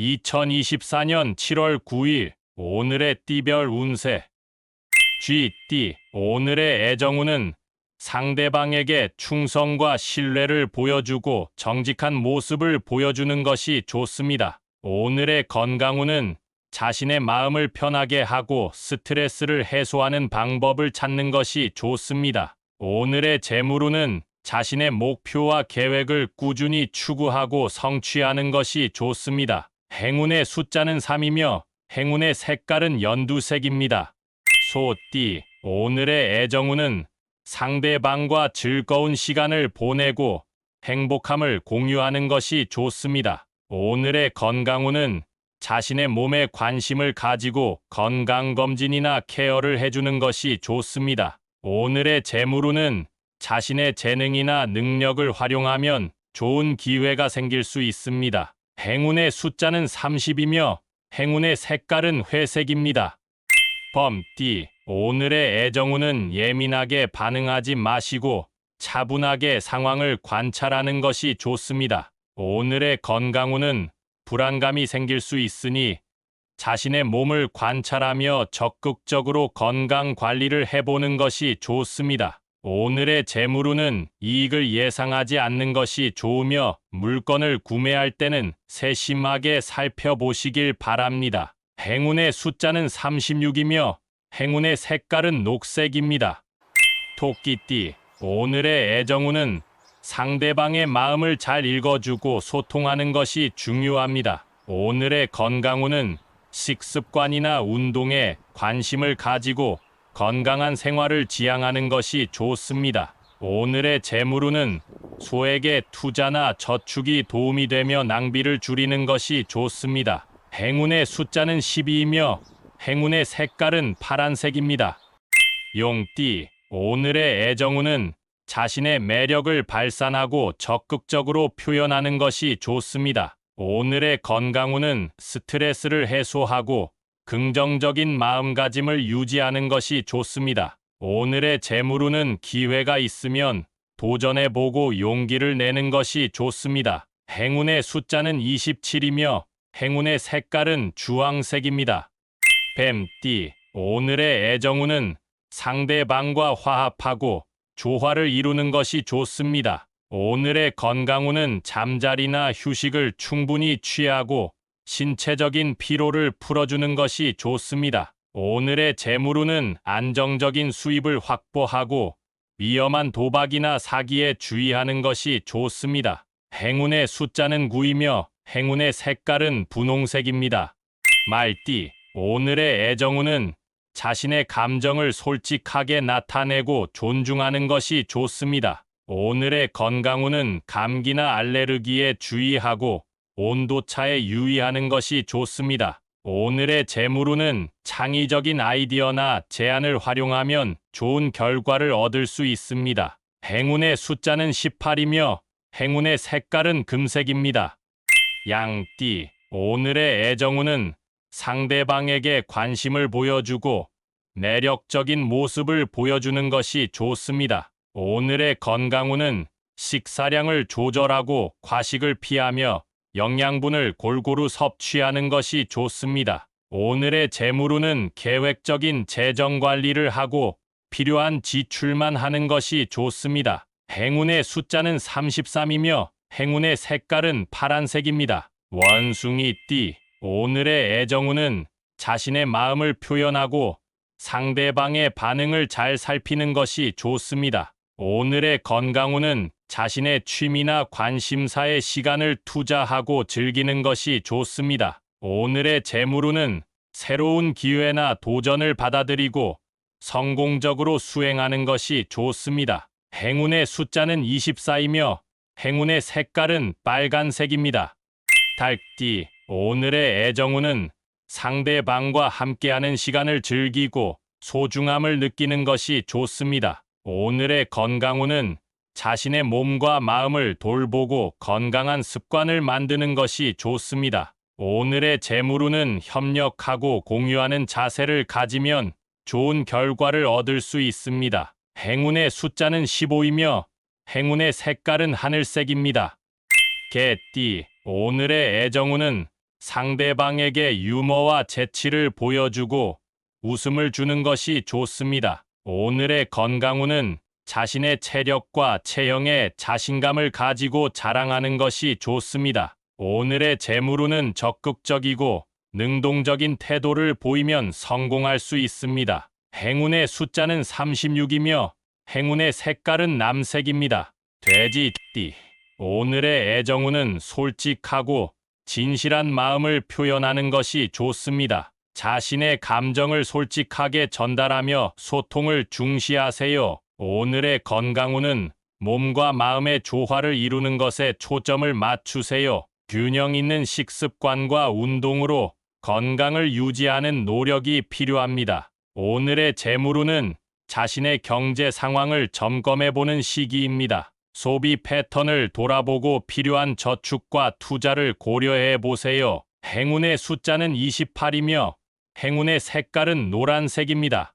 2024년 7월 9일 오늘의 띠별 운세 쥐띠 오늘의 애정운은 상대방에게 충성과 신뢰를 보여주고 정직한 모습을 보여주는 것이 좋습니다. 오늘의 건강운은 자신의 마음을 편하게 하고 스트레스를 해소하는 방법을 찾는 것이 좋습니다. 오늘의 재물운은 자신의 목표와 계획을 꾸준히 추구하고 성취하는 것이 좋습니다. 행운의 숫자는 3이며 행운의 색깔은 연두색입니다. 소 띠, 오늘의 애정운은 상대방과 즐거운 시간을 보내고 행복함을 공유하는 것이 좋습니다. 오늘의 건강운은 자신의 몸에 관심을 가지고 건강검진이나 케어를 해주는 것이 좋습니다. 오늘의 재물운은 자신의 재능이나 능력을 활용하면 좋은 기회가 생길 수 있습니다. 행운의 숫자는 30이며 행운의 색깔은 회색입니다. 범띠, 오늘의 애정운은 예민하게 반응하지 마시고 차분하게 상황을 관찰하는 것이 좋습니다. 오늘의 건강운은 불안감이 생길 수 있으니 자신의 몸을 관찰하며 적극적으로 건강 관리를 해보는 것이 좋습니다. 오늘의 재물운은 이익을 예상하지 않는 것이 좋으며 물건을 구매할 때는 세심하게 살펴보시길 바랍니다. 행운의 숫자는 36이며 행운의 색깔은 녹색입니다. 토끼띠, 오늘의 애정운은 상대방의 마음을 잘 읽어주고 소통하는 것이 중요합니다. 오늘의 건강운은 식습관이나 운동에 관심을 가지고 건강한 생활을 지향하는 것이 좋습니다. 오늘의 재물운은 소에게 투자나 저축이 도움이 되며 낭비를 줄이는 것이 좋습니다. 행운의 숫자는 12이며 행운의 색깔은 파란색입니다. 용띠, 오늘의 애정운은 자신의 매력을 발산하고 적극적으로 표현하는 것이 좋습니다. 오늘의 건강운은 스트레스를 해소하고 긍정적인 마음가짐을 유지하는 것이 좋습니다. 오늘의 재물운은 기회가 있으면 도전해보고 용기를 내는 것이 좋습니다. 행운의 숫자는 27이며 행운의 색깔은 주황색입니다. 뱀띠, 오늘의 애정운은 상대방과 화합하고 조화를 이루는 것이 좋습니다. 오늘의 건강운은 잠자리나 휴식을 충분히 취하고 신체적인 피로를 풀어주는 것이 좋습니다. 오늘의 재물운은 안정적인 수입을 확보하고 위험한 도박이나 사기에 주의하는 것이 좋습니다. 행운의 숫자는 9이며 행운의 색깔은 분홍색입니다. 말띠, 오늘의 애정운은 자신의 감정을 솔직하게 나타내고 존중하는 것이 좋습니다. 오늘의 건강운은 감기나 알레르기에 주의하고 온도차에 유의하는 것이 좋습니다. 오늘의 재물운은 창의적인 아이디어나 제안을 활용하면 좋은 결과를 얻을 수 있습니다. 행운의 숫자는 18이며 행운의 색깔은 금색입니다. 양띠, 오늘의 애정운은 상대방에게 관심을 보여주고 매력적인 모습을 보여주는 것이 좋습니다. 오늘의 건강운은 식사량을 조절하고 과식을 피하며 영양분을 골고루 섭취하는 것이 좋습니다. 오늘의 재물운은 계획적인 재정 관리를 하고 필요한 지출만 하는 것이 좋습니다. 행운의 숫자는 33이며 행운의 색깔은 파란색입니다. 원숭이 띠, 오늘의 애정운은 자신의 마음을 표현하고 상대방의 반응을 잘 살피는 것이 좋습니다. 오늘의 건강운은 자신의 취미나 관심사에 시간을 투자하고 즐기는 것이 좋습니다. 오늘의 재물운은 새로운 기회나 도전을 받아들이고 성공적으로 수행하는 것이 좋습니다. 행운의 숫자는 24이며 행운의 색깔은 빨간색입니다. 달띠, 오늘의 애정운은 상대방과 함께하는 시간을 즐기고 소중함을 느끼는 것이 좋습니다. 오늘의 건강운은 자신의 몸과 마음을 돌보고 건강한 습관을 만드는 것이 좋습니다. 오늘의 재물운은 협력하고 공유하는 자세를 가지면 좋은 결과를 얻을 수 있습니다. 행운의 숫자는 15이며 행운의 색깔은 하늘색입니다. 개띠, 오늘의 애정운은 상대방에게 유머와 재치를 보여주고 웃음을 주는 것이 좋습니다. 오늘의 건강운은 자신의 체력과 체형에 자신감을 가지고 자랑하는 것이 좋습니다. 오늘의 재물운은 적극적이고 능동적인 태도를 보이면 성공할 수 있습니다. 행운의 숫자는 36이며 행운의 색깔은 남색입니다. 돼지 띠. 오늘의 애정운은 솔직하고 진실한 마음을 표현하는 것이 좋습니다. 자신의 감정을 솔직하게 전달하며 소통을 중시하세요. 오늘의 건강운은 몸과 마음의 조화를 이루는 것에 초점을 맞추세요. 균형 있는 식습관과 운동으로 건강을 유지하는 노력이 필요합니다. 오늘의 재물운은 자신의 경제 상황을 점검해 보는 시기입니다. 소비 패턴을 돌아보고 필요한 저축과 투자를 고려해 보세요. 행운의 숫자는 28이며 행운의 색깔은 노란색입니다.